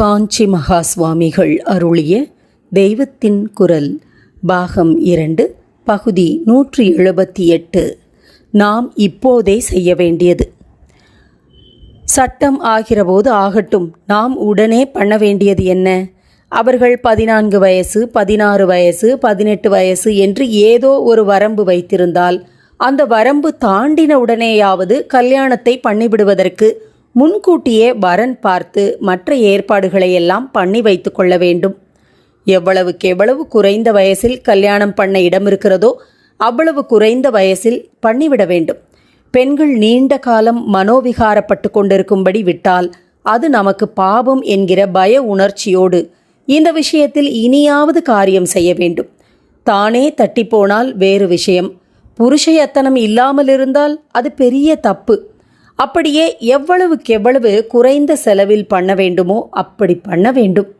காஞ்சி மகா சுவாமிகள் அருளிய தெய்வத்தின் குரல் பாகம் இரண்டு பகுதி நூற்றி எழுபத்தி எட்டு. நாம் இப்போதே செய்ய வேண்டியது. சட்டம் ஆகிறபோது ஆகட்டும் நாம் உடனே பண்ண வேண்டியது என்ன? அவர்கள் பதினான்கு வயசு பதினாறு வயசு பதினெட்டு வயசு என்று ஏதோ ஒரு வரம்பு வைத்திருந்தால் அந்த வரம்பு தாண்டின உடனேயாவது கல்யாணத்தை பண்ணிவிடுவதற்கு முன்கூட்டியே வரன் பார்த்து மற்ற ஏற்பாடுகளை எல்லாம் பண்ணி வைத்து கொள்ள வேண்டும். எவ்வளவுக்கு எவ்வளவு குறைந்த வயசில் கல்யாணம் பண்ண இடம் இருக்கிறதோ அவ்வளவு குறைந்த வயசில் பண்ணிவிட வேண்டும். பெண்கள் நீண்ட காலம் மனோவிகாரப்பட்டு கொண்டிருக்கும்படி விட்டால் அது நமக்கு பாவம் என்கிற பய உணர்ச்சியோடு இந்த விஷயத்தில் இனியாவது காரியம் செய்ய வேண்டும். தானே தட்டிப்போனால் வேறு விஷயம். புருஷயத்தனம் இல்லாமல் இருந்தால் அது பெரிய தப்பு. அப்படியே எவ்வளவுக்கெவ்வளவு குறைந்த செலவில் பண்ண வேண்டுமோ அப்படி பண்ண வேண்டும்.